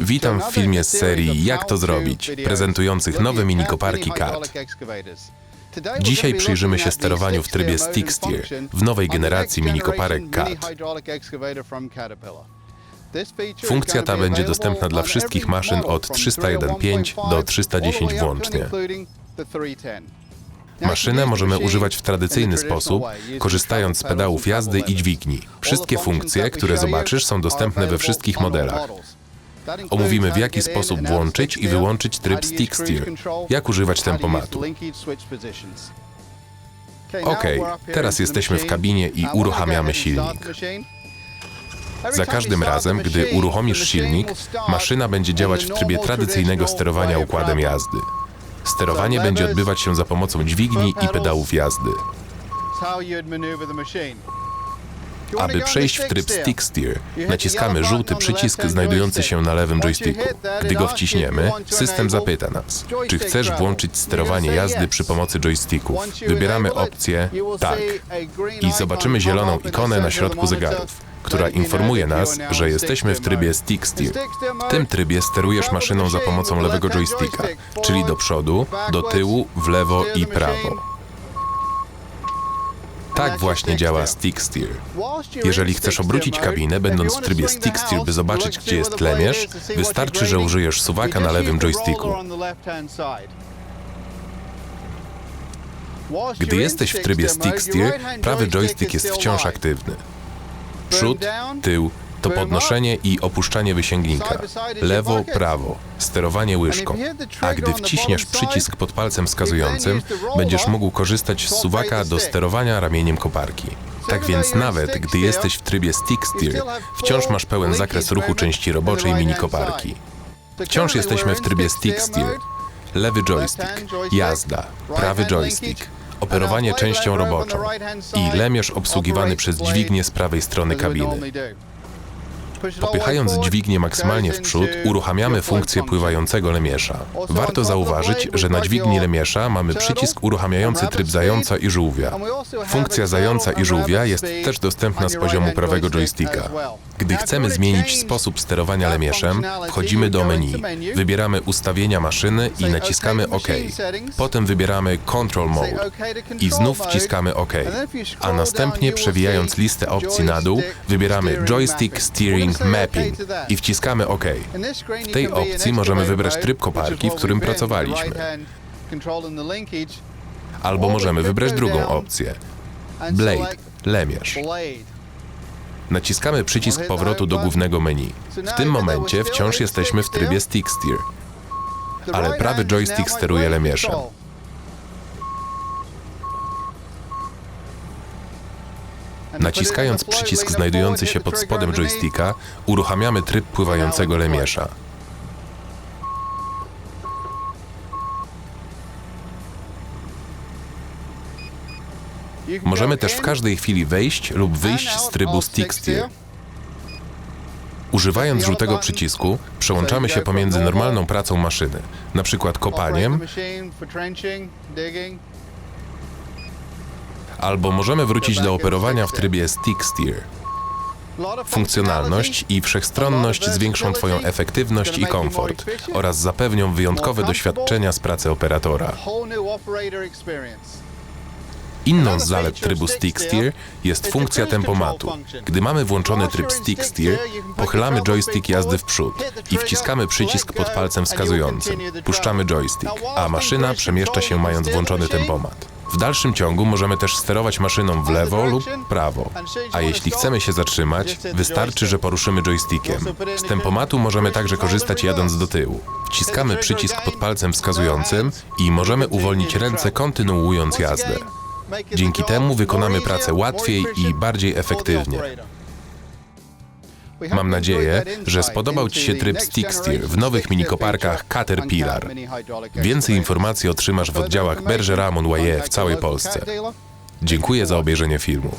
Witam w filmie z serii Jak to zrobić, prezentujących nowe minikoparki CAT. Dzisiaj przyjrzymy się sterowaniu w trybie stick steer w nowej generacji minikoparek CAT. Funkcja ta będzie dostępna dla wszystkich maszyn od 301.5 do 310 włącznie. Maszynę możemy używać w tradycyjny sposób, korzystając z pedałów jazdy i dźwigni. Wszystkie funkcje, które zobaczysz, są dostępne we wszystkich modelach. Omówimy, w jaki sposób włączyć i wyłączyć tryb stick steer, jak używać tempomatu. Ok, teraz jesteśmy w kabinie i uruchamiamy silnik. Za każdym razem, gdy uruchomisz silnik, maszyna będzie działać w trybie tradycyjnego sterowania układem jazdy. Sterowanie będzie odbywać się za pomocą dźwigni i pedałów jazdy. Aby przejść w tryb stick steer, naciskamy żółty przycisk znajdujący się na lewym joysticku. Gdy go wciśniemy, system zapyta nas, czy chcesz włączyć sterowanie jazdy przy pomocy joysticków. Wybieramy opcję Tak i zobaczymy zieloną ikonę na środku zegarów, która informuje nas, że jesteśmy w trybie stick steer. W tym trybie sterujesz maszyną za pomocą lewego joysticka, czyli do przodu, do tyłu, w lewo i prawo. Tak właśnie działa stick steer. Jeżeli chcesz obrócić kabinę, będąc w trybie stick steer, by zobaczyć, gdzie jest lemierz, wystarczy, że użyjesz suwaka na lewym joysticku. Gdy jesteś w trybie stick steer, prawy joystick jest wciąż aktywny. Przód, tył to podnoszenie i opuszczanie wysięgnika. Lewo, prawo, sterowanie łyżką. A gdy wciśniesz przycisk pod palcem wskazującym, będziesz mógł korzystać z suwaka do sterowania ramieniem koparki. Tak więc nawet gdy jesteś w trybie stick steer, wciąż masz pełen zakres ruchu części roboczej mini koparki. Wciąż jesteśmy w trybie stick steer. Lewy joystick, jazda, prawy joystick, operowanie częścią roboczą i lemierz obsługiwany przez dźwignię z prawej strony kabiny. Popychając dźwignię maksymalnie w przód, uruchamiamy funkcję pływającego lemierza. Warto zauważyć, że na dźwigni lemierza mamy przycisk uruchamiający tryb zająca i żółwia. Funkcja zająca i żółwia jest też dostępna z poziomu prawego joysticka. Gdy chcemy zmienić sposób sterowania lemieszem, wchodzimy do menu, wybieramy ustawienia maszyny i naciskamy OK. Potem wybieramy Control Mode i znów wciskamy OK. A następnie przewijając listę opcji na dół, wybieramy Joystick Steering Mapping i wciskamy OK. W tej opcji możemy wybrać tryb koparki, w którym pracowaliśmy. Albo możemy wybrać drugą opcję. Blade, lemierz. Naciskamy przycisk powrotu do głównego menu. W tym momencie wciąż jesteśmy w trybie stick steer, ale prawy joystick steruje lemieszem. Naciskając przycisk znajdujący się pod spodem joysticka, uruchamiamy tryb pływającego lemiesza. Możemy też w każdej chwili wejść lub wyjść z trybu stick steer. Używając żółtego przycisku, przełączamy się pomiędzy normalną pracą maszyny, na przykład kopaniem, albo możemy wrócić do operowania w trybie stick steer. Funkcjonalność i wszechstronność zwiększą Twoją efektywność i komfort oraz zapewnią wyjątkowe doświadczenia z pracy operatora. Inną z zalet trybu stick steer jest funkcja tempomatu. Gdy mamy włączony tryb stick steer, pochylamy joystick jazdy w przód i wciskamy przycisk pod palcem wskazującym. Puszczamy joystick, a maszyna przemieszcza się mając włączony tempomat. W dalszym ciągu możemy też sterować maszyną w lewo lub prawo. A jeśli chcemy się zatrzymać, wystarczy, że poruszymy joystickiem. Z tempomatu możemy także korzystać jadąc do tyłu. Wciskamy przycisk pod palcem wskazującym i możemy uwolnić ręce kontynuując jazdę. Dzięki temu wykonamy pracę łatwiej i bardziej efektywnie. Mam nadzieję, że spodobał Ci się tryb stick steer w nowych minikoparkach Caterpillar. Więcej informacji otrzymasz w oddziałach Bergera Montoyer w całej Polsce. Dziękuję za obejrzenie filmu.